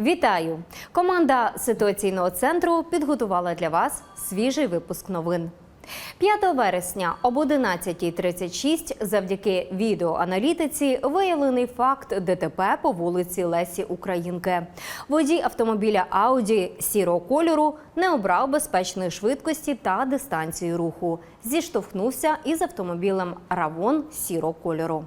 Вітаю! Команда ситуаційного центру підготувала для вас свіжий випуск новин. 5 вересня об 11.36 завдяки відеоаналітиці виявлений факт ДТП по вулиці Лесі Українки. Водій автомобіля Ауді сірого кольору не обрав безпечної швидкості та дистанції руху. Зіштовхнувся із автомобілем Равон сірого кольору.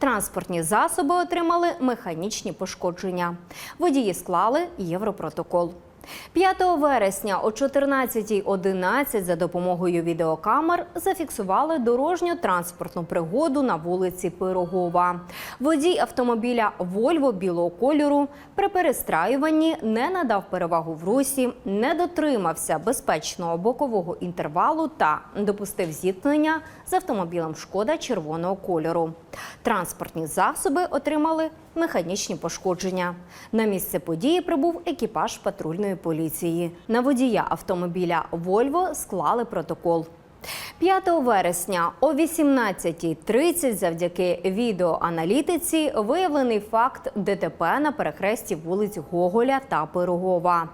Транспортні засоби отримали механічні пошкодження. Водії склали європротокол. 5 вересня о 14.11 за допомогою відеокамер зафіксували дорожньо-транспортну пригоду на вулиці Пирогова. Водій автомобіля Вольво білого кольору при перестраюванні не надав перевагу в русі, не дотримався безпечного бокового інтервалу та допустив зіткнення з автомобілем Шкода червоного кольору. Транспортні засоби отримали механічні пошкодження. На місце події прибув екіпаж патрульної поліції. На водія автомобіля Вольво склали протокол. 5 вересня о 18.30 завдяки відеоаналітиці виявлений факт ДТП на перехресті вулиць Гоголя та Пирогова.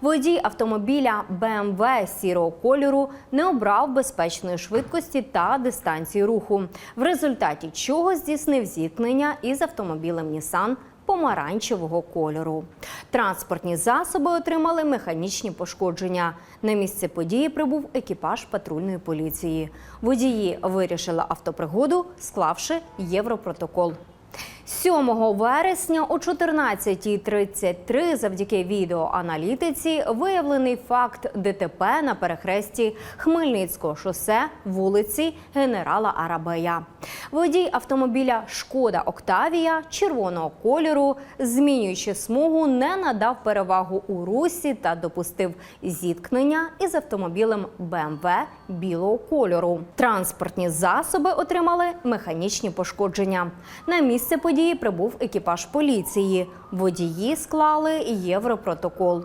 Водій автомобіля БМВ сірого кольору не обрав безпечної швидкості та дистанції руху, в результаті чого здійснив зіткнення із автомобілем Нісан помаранчевого кольору. Транспортні засоби отримали механічні пошкодження. На місце події прибув екіпаж патрульної поліції. Водії вирішили автопригоду, склавши європротокол. 7 вересня о 14.33 завдяки відеоаналітиці виявлений факт ДТП на перехресті Хмельницького шосе вулиці генерала Арабея. Водій автомобіля Шкода Октавія червоного кольору, змінюючи смугу, не надав перевагу у русі та допустив зіткнення із автомобілем БМВ білого кольору. Транспортні засоби отримали механічні пошкодження. На місце події прибув екіпаж поліції. Водії склали європротокол.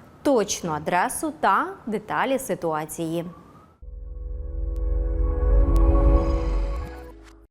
точну адресу та деталі ситуації.